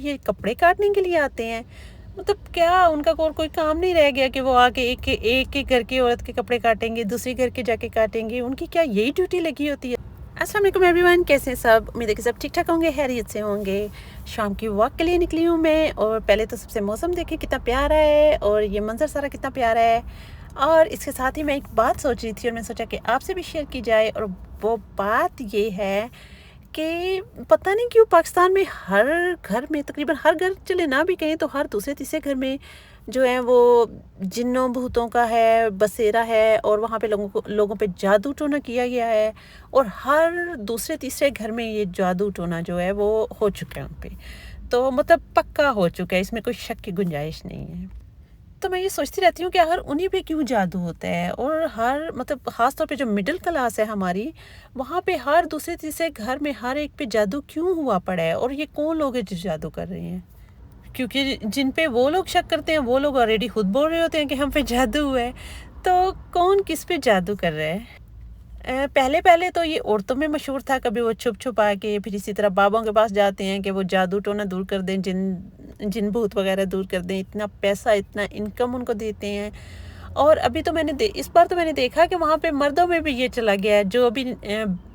یہ کپڑے کاٹنے کے لیے آتے ہیں۔ مطلب کیا ان کا کوئی کام نہیں رہ گیا کہ وہ آ کے ایک ایک کے گھر کی عورت کے کپڑے کاٹیں گے دوسری گھر کے جا کے کاٹیں گے۔ ان کی کیا یہی ڈیوٹی لگی ہوتی ہے؟ السلام علیکم ایوری ون کیسے سب؟ امید ہے کہ سب ٹھیک ٹھاک ہوں گے حیریت سے ہوں گے۔ شام کی واک کے لیے نکلی ہوں میں اور پہلے تو سب سے موسم دیکھیں کتنا پیارا ہے اور یہ منظر سارا کتنا پیارا ہے۔ اور اس کے ساتھ ہی میں ایک بات سوچ رہی تھی اور میں سوچا کہ آپ سے بھی شیئر کی جائے اور وہ بات یہ ہے کہ پتہ نہیں کیوں پاکستان میں ہر گھر میں تقریباً ہر گھر چلے نہ بھی کہیں تو ہر دوسرے تیسرے گھر میں جو ہے وہ جنوں بھوتوں کا ہے، بسیرا ہے اور وہاں پہ لوگوں کو، لوگوں پہ جادو ٹونا کیا گیا ہے اور ہر دوسرے تیسرے گھر میں یہ جادو ٹونا جو ہے وہ ہو چکا ہے۔ ان پہ تو مطلب پکا ہو چکا ہے، اس میں کوئی شک کی گنجائش نہیں ہے۔ تو میں یہ سوچتی رہتی ہوں کہ ہر انہیں پہ کیوں جادو ہوتا ہے اور ہر مطلب خاص طور پہ جو مڈل کلاس ہے ہماری، وہاں پہ ہر دوسرے تیسرے گھر میں ہر ایک پہ جادو کیوں ہوا پڑا ہے اور یہ کون لوگ ہیں جو جادو کر رہے ہیں؟ کیونکہ جن پہ وہ لوگ شک کرتے ہیں، وہ لوگ آلریڈی خود بول رہے ہوتے ہیں کہ ہم پہ جادو ہوا ہے۔ تو کون کس پہ جادو کر رہا ہے؟ پہلے پہلے تو یہ عورتوں میں مشہور تھا، کبھی وہ چھپ چھپ آ کے پھر اسی طرح بابوں کے پاس جاتے ہیں کہ وہ جادو ٹونا دور کر دیں، جن جن بھوت وغیرہ دور کر دیں، اتنا پیسہ، اتنا انکم ان کو دیتے ہیں۔ اور ابھی تو میں نے اس بار تو میں نے دیکھا کہ وہاں پہ مردوں میں بھی یہ چلا گیا ہے، جو ابھی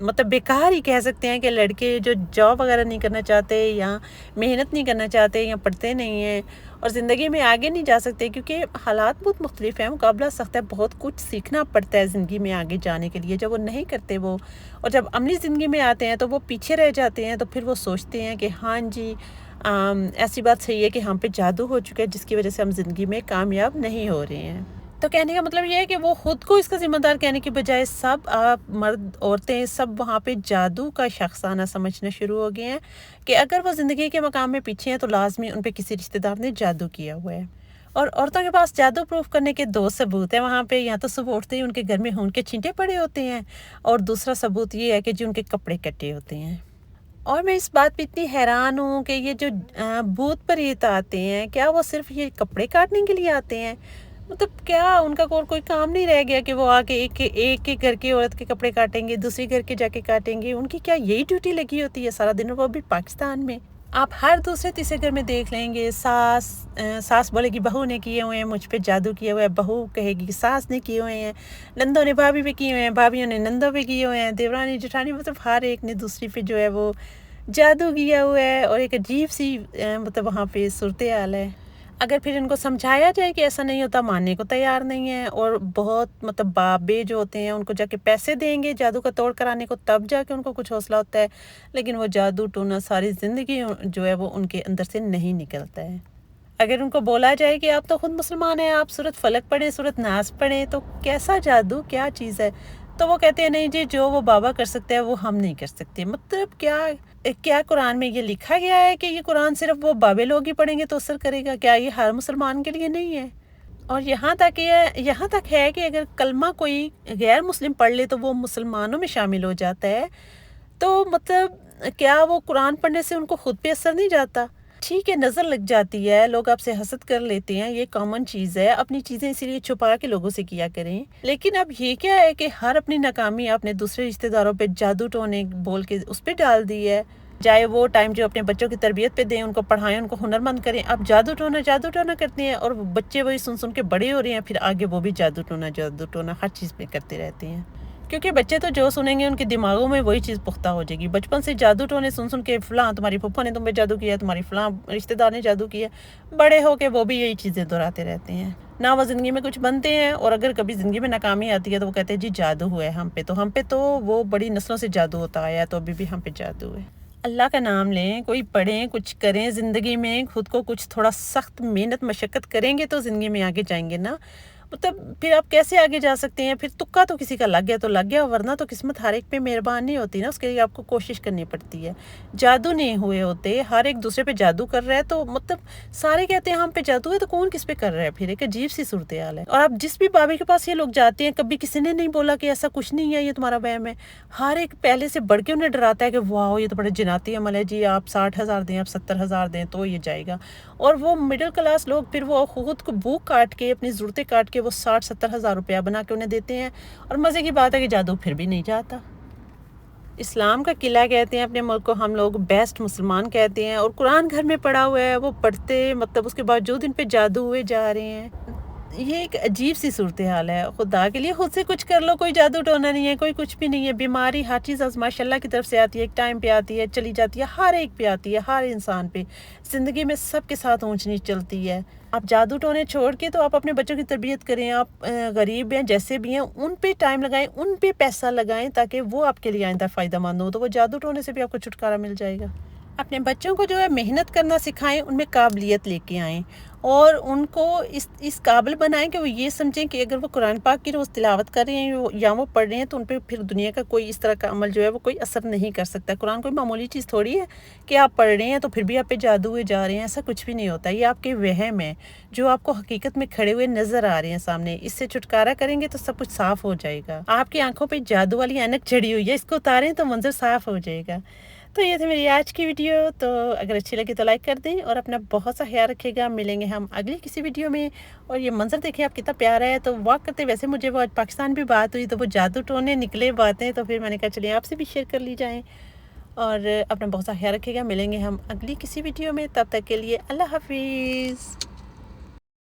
مطلب بیکار ہی کہہ سکتے ہیں کہ لڑکے جو جاب وغیرہ نہیں کرنا چاہتے یا محنت نہیں کرنا چاہتے یا پڑھتے نہیں ہیں اور زندگی میں آگے نہیں جا سکتے، کیونکہ حالات بہت مختلف ہیں۔ مقابلہ سخت ہے، بہت کچھ سیکھنا پڑتا ہے زندگی میں آگے جانے کے لیے۔ جب وہ نہیں کرتے وہ، اور جب عملی زندگی میں آتے ہیں تو وہ پیچھے رہ جاتے ہیں تو پھر وہ سوچتے ہیں کہ ہاں جی ایسی بات صحیح ہے کہ ہم پہ جادو ہو چکا ہے، جس کی وجہ سے ہم زندگی میں کامیاب نہیں ہو رہے ہیں۔ تو کہنے کا مطلب یہ ہے کہ وہ خود کو اس کا ذمہ دار کہنے کے بجائے سب، آپ، مرد، عورتیں سب وہاں پہ جادو کا شخصانہ سمجھنا شروع ہو گئے ہیں کہ اگر وہ زندگی کے مقام میں پیچھے ہیں تو لازمی ان پہ کسی رشتہ دار نے جادو کیا ہوا ہے۔ اور عورتوں کے پاس جادو پروف کرنے کے دو ثبوت ہیں۔ وہاں پہ یا تو صبح اٹھتے ہی ان کے گھر میں ہون کے چھینٹے پڑے ہوتے ہیں اور دوسرا ثبوت یہ ہے کہ جو ان کے کپڑے کٹے ہوتے ہیں۔ اور میں اس بات پہ اتنی حیران ہوں کہ یہ جو بھوت پریت آتے ہیں، کیا وہ صرف یہ کپڑے کاٹنے کے لیے آتے ہیں؟ مطلب کیا ان کا کوئی کام نہیں رہ گیا کہ وہ آ کے ایک ایک کے گھر کی عورت کے کپڑے کاٹیں گے دوسری گھر کے جا کے کاٹیں گے؟ ان کی کیا یہی ڈیوٹی لگی ہوتی ہے سارا دن وہ بھی پاکستان میں؟ آپ ہر دوسرے تیسرے گھر میں دیکھ لیں گے، ساس ساس بولے گی بہو نے کیے ہوئے ہیں، مجھ پہ جادو کیا ہوا ہے بہو کہے گی ساس نے کیے ہوئے ہیں، نندوں نے بھابھی پہ کیے ہوئے ہیں، بھابھیوں نے نندوں پہ کیے ہوئے ہیں، دیورانی جٹھانی مطلب ہر ایک نے دوسری پہ جو ہے وہ جادو کیا ہوا ہے اور ایک عجیب سی مطلب وہاں پہ صورتحال ہے۔ اگر پھر ان کو سمجھایا جائے کہ ایسا نہیں ہوتا، ماننے کو تیار نہیں ہے اور بہت مطلب بابے جو ہوتے ہیں، ان کو جا کے پیسے دیں گے جادو کا توڑ کرانے کو، تب جا کے ان کو کچھ حوصلہ ہوتا ہے۔ لیکن وہ جادو ٹونا ساری زندگی جو ہے وہ ان کے اندر سے نہیں نکلتا ہے۔ اگر ان کو بولا جائے کہ آپ تو خود مسلمان ہیں، آپ صورت فلک پڑھیں صورت ناز پڑھیں، تو کیسا جادو، کیا چیز ہے؟ تو وہ کہتے ہیں، نہیں جی جو وہ بابا کر سکتے ہیں وہ ہم نہیں کر سکتے. مطلب کیا کیا قرآن میں یہ لکھا گیا ہے کہ یہ قرآن صرف وہ بابے لوگ ہی پڑھیں گے تو اثر کرے گا؟ کیا یہ ہر مسلمان کے لیے نہیں ہے؟ اور یہاں تک یہ، یہاں تک ہے کہ اگر کلمہ کوئی غیر مسلم پڑھ لے تو وہ مسلمانوں میں شامل ہو جاتا ہے۔ تو مطلب کیا وہ قرآن پڑھنے سے ان کو خود پہ اثر نہیں جاتا؟ ٹھیک ہے، نظر لگ جاتی ہے، لوگ آپ سے حسد کر لیتے ہیں، یہ کامن چیز ہے، اپنی چیزیں اسی لیے چھپا کے لوگوں سے کیا کریں۔ لیکن اب یہ کیا ہے کہ ہر اپنی ناکامی اپنے دوسرے رشتہ داروں پہ جادو ٹونے بول کے اس پہ ڈال دی ہے۔ چاہے وہ ٹائم جو اپنے بچوں کی تربیت پہ دیں، ان کو پڑھائیں، ان کو ہنر مند کریں اب جادو ٹونا جادو ٹونا کرتے ہیں اور بچے وہی سن سن کے بڑے ہو رہے ہیں، پھر آگے وہ بھی جادو ٹونا جادو ٹونا، ہر چیز پہ کرتے رہتے ہیں۔ کیونکہ بچے تو جو سنیں گے ان کے دماغوں میں وہی چیز پختہ ہو جائے گی۔ بچپن سے جادو ٹونے سن سن کے فلاں تمہاری پھپھا نے تم پہ جادو کیا تمہاری فلاں رشتہ دار نے جادو کیا بڑے ہو کے وہ بھی یہی چیزیں دہراتے رہتے ہیں۔ نہ وہ زندگی میں کچھ بنتے ہیں اور اگر کبھی زندگی میں ناکامی آتی ہے تو وہ کہتے ہیں جی جادو ہوا ہے ہم پہ۔ تو ہم پہ تو وہ بڑی نسلوں سے جادو ہوتا آیا تو ابھی بھی ہم پہ جادو ہے۔ اللہ کا نام لیں، کوئی پڑھیں، کچھ کریں، زندگی میں خود کو کچھ تھوڑا سخت محنت، مشقت کریں گے تو زندگی میں آگے جائیں گے نا۔ مطلب پھر آپ کیسے آگے جا سکتے ہیں؟ پھر تکا تو کسی کا لگ گیا تو لگ گیا، ورنہ تو قسمت ہر ایک پہ مہربان نہیں ہوتی نا، اس کے لیے آپ کو کوشش کرنی پڑتی ہے۔ جادو نہیں ہوئے ہوتے، ہر ایک دوسرے پہ جادو کر رہا ہے تو مطلب سارے کہتے ہیں ہم پہ جادو ہے تو کون کس پہ کر رہا ہے؟ پھر ایک عجیب سی صورتحال ہے۔ اور آپ جس بھی بابے کے پاس یہ لوگ جاتے ہیں، کبھی کسی نے نہیں بولا کہ ایسا کچھ نہیں ہے، یہ تمہارا وہم ہے۔ ہر ایک پہلے سے بڑھ کے انہیں ڈراتا ہے کہ واہ، یہ تو بڑے جناتی عمل ہے جی آپ ساٹھ ہزار دیں، آپ ستر ہزار دیں تو یہ جائے گا۔ اور وہ مڈل کلاس لوگ پھر وہ خود کو بھوک کاٹ کے، اپنی ضرورتیں کاٹ کے وہ ساٹھ ستر ہزار روپیہ بنا کے انہیں دیتے ہیں اور مزے کی بات ہے کہ جادو پھر بھی نہیں جاتا۔ اسلام کا قلعہ کہتے ہیں، اپنے ملک کو ہم لوگ بیسٹ مسلمان کہتے ہیں اور قرآن گھر میں پڑا ہوا ہے، وہ پڑھتے مطلب اس کے باوجود ان پہ جادو ہوئے جا رہے ہیں۔ یہ ایک عجیب سی صورتحال ہے۔ خدا کے لیے خود سے کچھ کر لو، کوئی جادو ٹونا نہیں ہے، کوئی کچھ بھی نہیں ہے۔ بیماری ہر چیز ماشاء اللہ کی طرف سے آتی ہے، ایک ٹائم پہ آتی ہے، چلی جاتی ہے، ہر ایک پہ آتی ہے، ہر انسان پہ۔ زندگی میں سب کے ساتھ اونچ نیچ چلتی ہے۔ آپ جادو ٹونے چھوڑ کے تو آپ اپنے بچوں کی تربیت کریں۔ آپ غریب ہیں، جیسے بھی ہیں، ان پہ ٹائم لگائیں، ان پہ پیسہ لگائیں تاکہ وہ آپ کے لیے آئندہ فائدہ مند ہو۔ تو وہ جادو ٹونے سے بھی آپ کو چھٹکارا مل جائے گا۔ اپنے بچوں کو جو ہے محنت کرنا سکھائیں، ان میں قابلیت لے کے آئیں۔ اور ان کو اس اس قابل بنائیں کہ وہ یہ سمجھیں کہ اگر وہ قرآن پاک کی روز تلاوت کر رہے ہیں یا وہ پڑھ رہے ہیں تو ان پہ پھر دنیا کا کوئی اس طرح کا عمل جو ہے وہ کوئی اثر نہیں کر سکتا۔ قرآن کوئی معمولی چیز تھوڑی ہے کہ آپ پڑھ رہے ہیں تو پھر بھی آپ پہ جادو ہوئے جا رہے ہیں، ایسا کچھ بھی نہیں ہوتا۔ یہ آپ کے وہم ہے جو آپ کو حقیقت میں کھڑے ہوئے نظر آ رہے ہیں سامنے۔ اس سے چھٹکارا کریں گے تو سب کچھ صاف ہو جائے گا۔ آپ کی آنکھوں پہ جادو والی اینک چڑھی ہوئی ہے، اس کو اتاریں تو منظر صاف ہو جائے گا۔ تو یہ تھی میری آج کی ویڈیو۔ تو اگر اچھی لگی تو لائک کر دیں اور اپنا بہت سا خیال رکھے گا۔ ملیں گے ہم اگلی کسی ویڈیو میں۔ اور یہ منظر دیکھیں، آپ کتنا پیارا ہے۔ تو واک کرتے ویسے مجھے وہ آج پاکستان بھی بات ہوئی تو وہ جادو ٹونے نکلے باتیں۔ تو پھر میں نے کہا چلیے آپ سے بھی شیئر کر لی جائیں۔ اور اپنا بہت سا خیال رکھے گا۔ ملیں گے ہم اگلی کسی ویڈیو میں۔ تب تک کے لیے اللہ حافظ۔